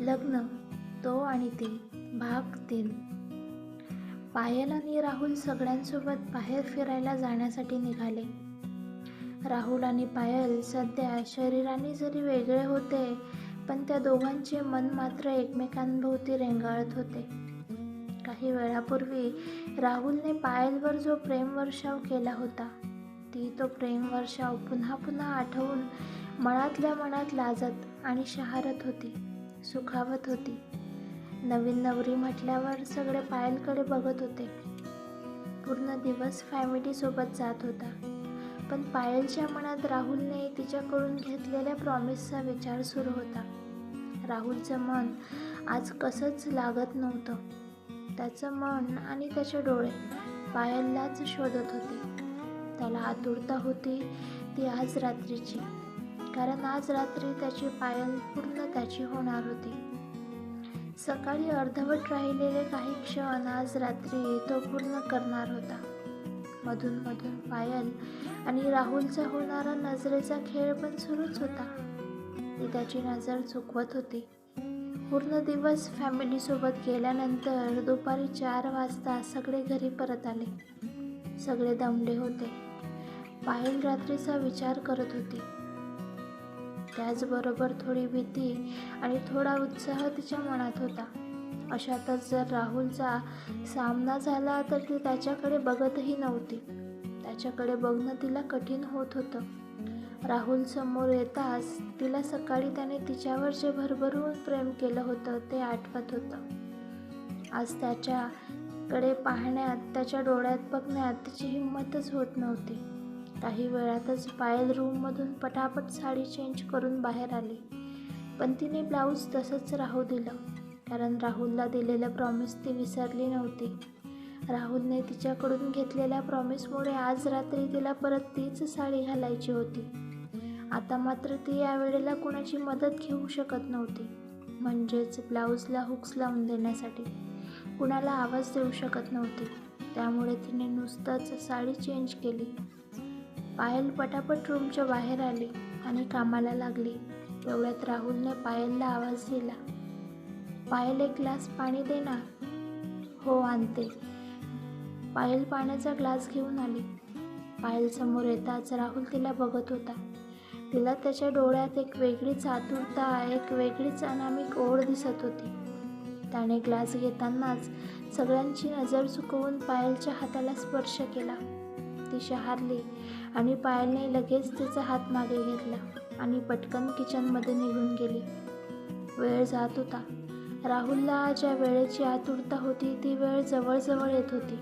लग्न तो आणि ती भाग तीन. पायल आणि राहुल सगळ्यांसोबत बाहेर फिरायला जाण्यासाठी निघाले. राहुल आणि पायल सध्या शरीराने जरी वेगळे होते पण त्या दोघांचे मन मात्र एकमेकांभोवती रेंगाळत होते. काही वेळापूर्वी राहुलने पायलवर जो प्रेमवर्षाव केला होता ती तो प्रेमवर्षाव पुन्हा पुन्हा आठवून मनातल्या मनात लाजत आणि शहारत होती. सुखावत होती. नवीन नवरी म्हटल्यावर सगळे पायलकडे बघत होते. पूर्ण दिवस फॅमिलीसोबत जात होता. पण पायलच्या मनात राहुलने तिच्याकडून घेतलेल्या प्रॉमिसचा विचार सुरू होता. राहुलचं मन आज कसंच लागत नव्हतं. त्याचं मन आणि त्याचे डोळे पायललाच शोधत होते. त्याला आतुरता होती ती आज रात्रीची. कारण आज रात्री त्याची पायल पूर्ण त्याची होणार होती. सकाळी अर्धवट राहिलेले काही क्षण आज रात्री तो पूर्ण करणार होता. मधून मधून पायल आणि राहुलचा होणारा नजरेचा खेळ पण सुरूच होता. ती त्याची नजर चुकवत होती. पूर्ण दिवस फॅमिलीसोबत गेल्यानंतर दुपारी चार वाजता सगळे घरी परत आले. सगळे दमले होते. पायल रात्रीचा विचार करत होती. त्याचबरोबर थोडी भीती आणि थोडा उत्साह तिच्या मनात होता. अशातच जर राहुलचा सामना झाला तर ती त्याच्याकडे बघतही नव्हती. त्याच्याकडे बघणं तिला कठीण होत होतं. राहुल समोर येताच तिला सकाळी त्याने तिच्यावर जे भरभरून प्रेम केलं होतं ते आठवत होतं. आज त्याच्याकडे पाहण्यात त्याच्या डोळ्यात बघण्यात तिची हिंमतच होत नव्हती. काही वेळातच पायल रूममधून पटापट साडी चेंज करून बाहेर आली. पण तिने ब्लाऊज तसंच राहू दिलं. कारण राहुलला दिलेलं प्रॉमिस ती विसरली नव्हती. राहुलने तिच्याकडून घेतलेल्या प्रॉमिसमुळे आज रात्री तिला परत तीच साडी घालायची होती. आता मात्र ती यावेळेला कुणाची मदत घेऊ शकत नव्हती. म्हणजेच ब्लाऊजला हुक्स लावून देण्यासाठी कुणाला आवाज देऊ शकत नव्हती. त्यामुळे तिने नुसतंच साडी चेंज केली. पायल पटापट रूमच्या बाहेर आली आणि कामाला लागली. तेवढ्यात राहुलने पायलला आवाज दिला पायल एक ग्लास पाणी दे ना. हो आणते. पायल पाण्याचा ग्लास घेऊन आली. पायल समोर येताच राहुल तिला बघत होता. तिला त्याच्या डोळ्यात एक वेगळीच आतुरता एक वेगळीच अनामिक ओढ दिसत होती. त्याने ग्लास घेतानाच सगळ्यांची नजर चुकवून पायलच्या हाताला स्पर्श केला. ती शहारली आणि पायलने लगेच तिचा हात मागे घेतला आणि पटकन किचनमध्ये निघून गेली. वेळ जात होता. राहुलला ज्या वेळेची आतुरता होती ती वेळ जवळजवळ येत होती.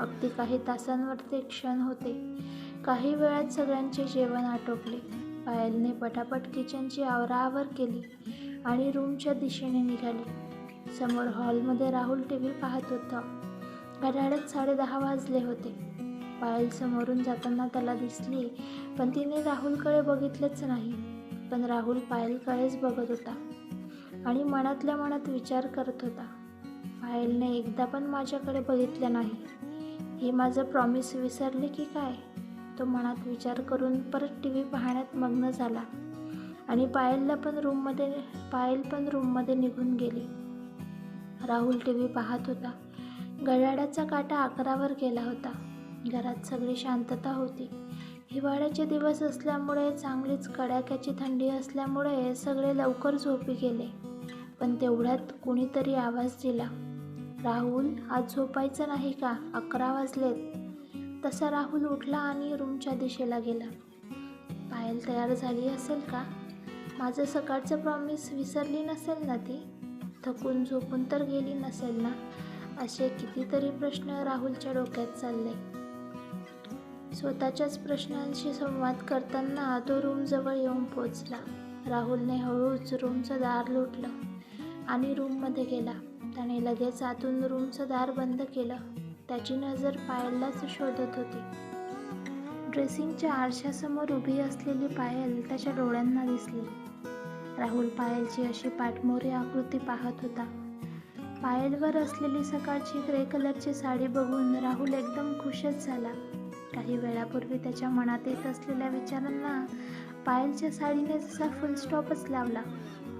अगदी काही तासांवर ते क्षण होते. काही वेळात सगळ्यांचे जेवण आटोपले. पायलने पटापट किचनची आवराआवर केली आणि रूमच्या दिशेने निघाली. समोर हॉलमध्ये राहुल टी व्ही पाहत होता. घड्याळात साडेदहा वाजले होते. पायल समोरून जाताना त्याला दिसली पण तिने राहुलकडे बघितलेच नाही. पण राहुल पायलकडेच बघत होता आणि मनातल्या मनात विचार करत होता. पायलने एकदा पण माझ्याकडे बघितलं नाही. हे माझं प्रॉमिस विसरले की काय? तो मनात विचार करून परत टी व्ही पाहण्यात मग्न झाला आणि पायलला पण रूममध्ये पायल पण रूममध्ये निघून गेली. राहुल टी व्ही पाहत होता. घड्याळाचा काटा अकरावर गेला होता. घरात सगळी शांतता होती. हिवाळ्याचे दिवस असल्यामुळे चांगलीच कडाक्याची थंडी असल्यामुळे सगळे लवकर झोपी गेले. पण तेवढ्यात कुणीतरी आवाज दिला. राहुल आज झोपायचं नाही का? अकरा वाजलेत. तसा राहुल उठला आणि रूमच्या दिशेला गेला. पायल तयार झाली असेल का? माझं सकाळचं प्रॉमिस विसरली नसेल ना ती? थकून झोपून तर गेली नसेल ना? असे कितीतरी प्रश्न राहुलच्या डोक्यात चालले. स्वतःच्याच प्रश्नांशी संवाद करताना तो रूमजवळ येऊन पोचला. राहुलने हळूच रूमचं दार लुटलं आणि रूममध्ये गेला. त्याने लगेच आतून रूमचं दार बंद केलं. त्याची नजर पायललाच शोधत होती. ड्रेसिंगच्या आरशासमोर उभी असलेली पायल त्याच्या डोळ्यांना दिसली. राहुल पायलची अशी पाठमोरी आकृती पाहत होता. पायलवर असलेली सकाळची ग्रे कलरची साडी बघून राहुल एकदम खुशच झाला. काही वेळापूर्वी त्याच्या मनात येत असलेल्या विचारांना पायलच्या साडीने जसा फुल स्टॉपच लावला.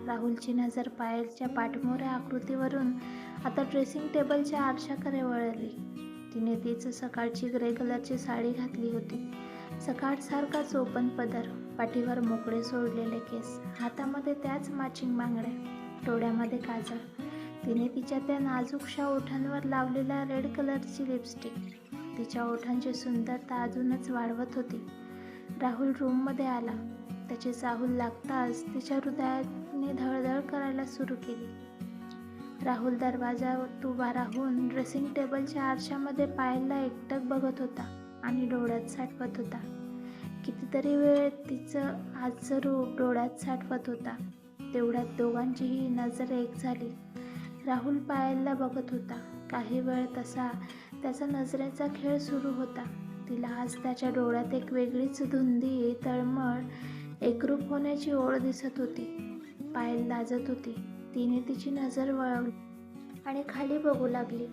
राहुलची नजर पायलच्या पाठमोऱ्या आकृतीवरून आता ड्रेसिंग टेबलच्या आरशाकडे वळली. तिने तीच सकाळची ग्रे कलरची साडी घातली होती. सकाळसारखा चोपन पदर पाठीवर मोकळे सोडलेले केस हातामध्ये त्याच मॅचिंग बांगड्या डोळ्यामध्ये काजळ. तिने तिच्या त्या नाजूकशा ओठांवर लावलेल्या रेड कलरची लिपस्टिक तिच्या ओठांची सुंदरता अजूनच वाढवत होती. राहुल रूममध्ये आला. त्याची चाहूल लागताच तिच्या हृदयाने धळधळ करायला सुरू केली. राहुल दरवाजा उभा राहून ड्रेसिंग टेबलच्या आरशामध्ये पायाला एकटक बघत होता आणि डोळ्यात साठवत होता. कितीतरी वेळ तिचं आजचं रूप डोळ्यात साठवत होता. तेवढ्यात दोघांचीही नजर एक झाली. राहुल पायलला बघत होता. काही वेळ तसा त्याचा नजरेचा खेळ सुरू होता. तिला आज त्याच्या डोळ्यात एक वेगळीच धुंदी तळमळ एकरूप होण्याची ओढ दिसत होती. पायल लाजत होती. तिने तिची नजर वळवली आणि खाली बघू लागली.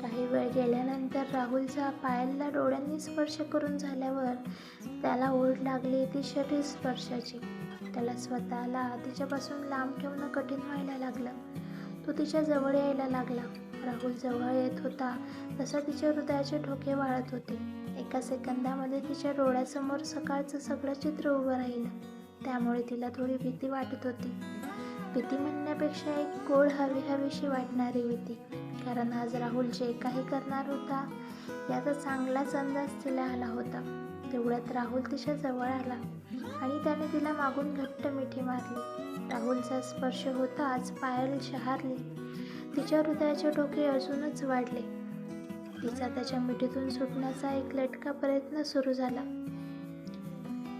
काही वेळ गेल्यानंतर राहुलचा पायलला डोळ्यांनी स्पर्श करून झाल्यावर त्याला ओढ लागली ती शरीर स्पर्शाची. त्याला स्वतःला तिच्यापासून लांब ठेवणं कठीण व्हायला लागलं. तो तिच्या जवळ यायला लागला. राहुल जवळ येत होता. तसा तिच्या हृदयाचे ठोके वाळत होते. एका सेकंदामध्ये तिच्या डोळ्यासमोर सकाळचं सगळं चित्र उभं राहिलं. त्यामुळे तिला थोडी भीती वाटत होती. भीती म्हणण्यापेक्षा एक गोड हवी हवीशी वाटणारी भीती. कारण आज राहुल जे काही करणार होता याचा चांगलाच अंदाज तिला आला होता. तेवढ्यात राहुल तिच्या जवळ आला आणि त्याने तिला मागून घट्ट मिठी मारली. राहुलचा स्पर्श होता आज पायल शहारली. तिच्या हृदयाचे डोके अजूनच वाढले. तिचा त्याच्या मिठीतून सुटण्याचा एक लटका प्रयत्न सुरू झाला.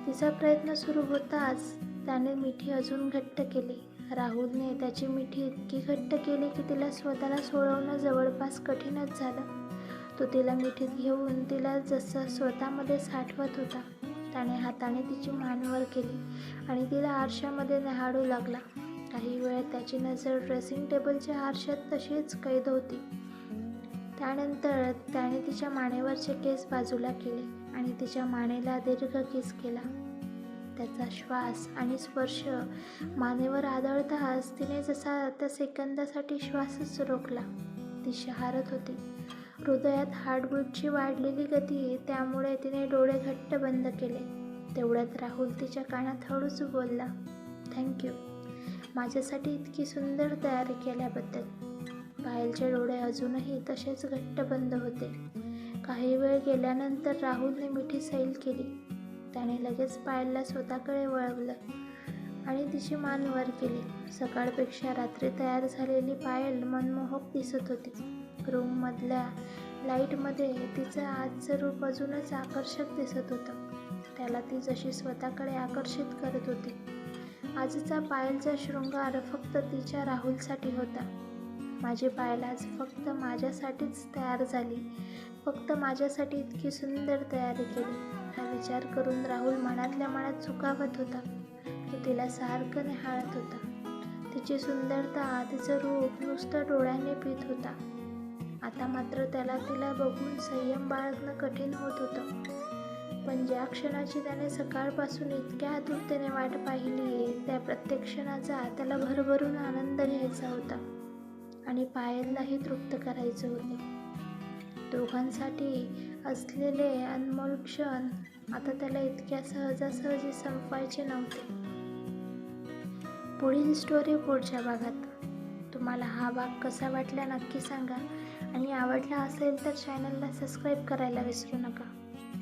तिचा प्रयत्न सुरू होताच त्याने मिठी अजून घट्ट केली. राहुलने त्याची मिठी इतकी घट्ट केली की तिला स्वतःला सोडवणं जवळपास कठीणच झालं. तो तिला मिठीत घेऊन तिला जसं स्वतःमध्ये साठवत होता त्याने हाताने तिची मान वर केली आणि तिला आरशामध्ये न्याहाळू लागला. काही वेळा त्याची नजर ड्रेसिंग टेबलच्या आरशात तशीच कैद होती. त्यानंतर त्याने तिच्या मानेवरचे केस बाजूला केले आणि तिच्या मानेला दीर्घ किस केला. त्याचा श्वास आणि स्पर्श मानेवर आदळताच तिने जसा त्या सेकंदासाठी श्वासच रोखला ती शहारत होती. हृदयात हार्टबीटची वाढलेली गती त्यामुळे तिने डोळे घट्ट बंद केले. तेवढ्यात राहुल तिच्या कानात हळूच बोलला थँक्यू माझ्यासाठी इतकी सुंदर तयारी केल्याबद्दल. पायलचे डोळे अजूनही तसेच घट्ट बंद होते. काही वेळ गेल्यानंतर राहुलने मिठी सैल केली. त्याने लगेच पायलला स्वतःकडे वळवलं आणि तिची मान वर केली. सकाळपेक्षा रात्री तयार झालेली पायल मनमोहक दिसत होती. रूममधल्या लाईटमध्ये तिचं आजचं रूप अजूनच आकर्षक दिसत होतं. त्याला ती जशी स्वतःकडे आकर्षित करत होती. आजचा पायलचा शृंगार फक्त तिच्या राहुलसाठी होता. माझी पायल आज फक्त माझ्यासाठीच तयार झाली. फक्त माझ्यासाठी इतकी सुंदर तयारी केली. हा विचार करून राहुल मनातल्या मनात चुकावत होता. तो तिला सारखं निहाळत होता. तिची सुंदरता तिचं रूप नुसतं डोळ्याने पित होता. आता मात्र त्याला तिला बघून संयम बाळगणं कठीण होत होतं. म्हणजे पण ज्या क्षणाची त्याने सकाळपासून इतक्या आतुरतेने वाट पाहिली त्या प्रत्येक क्षणाचा त्याला भरभरून आनंद घ्यायचा होता आणि पायललाही तृप्त करायचं होते. दोघांसाठी असलेले अनमोल क्षण आता त्याला इतक्या सहजासहजी संपवायचे नव्हते. पुढील स्टोरी पुढच्या भागात. तुम्हाला हा भाग कसा वाटला नक्की सांगा आणि आवडला असेल तर चॅनलला सबस्क्राईब करायला विसरू नका.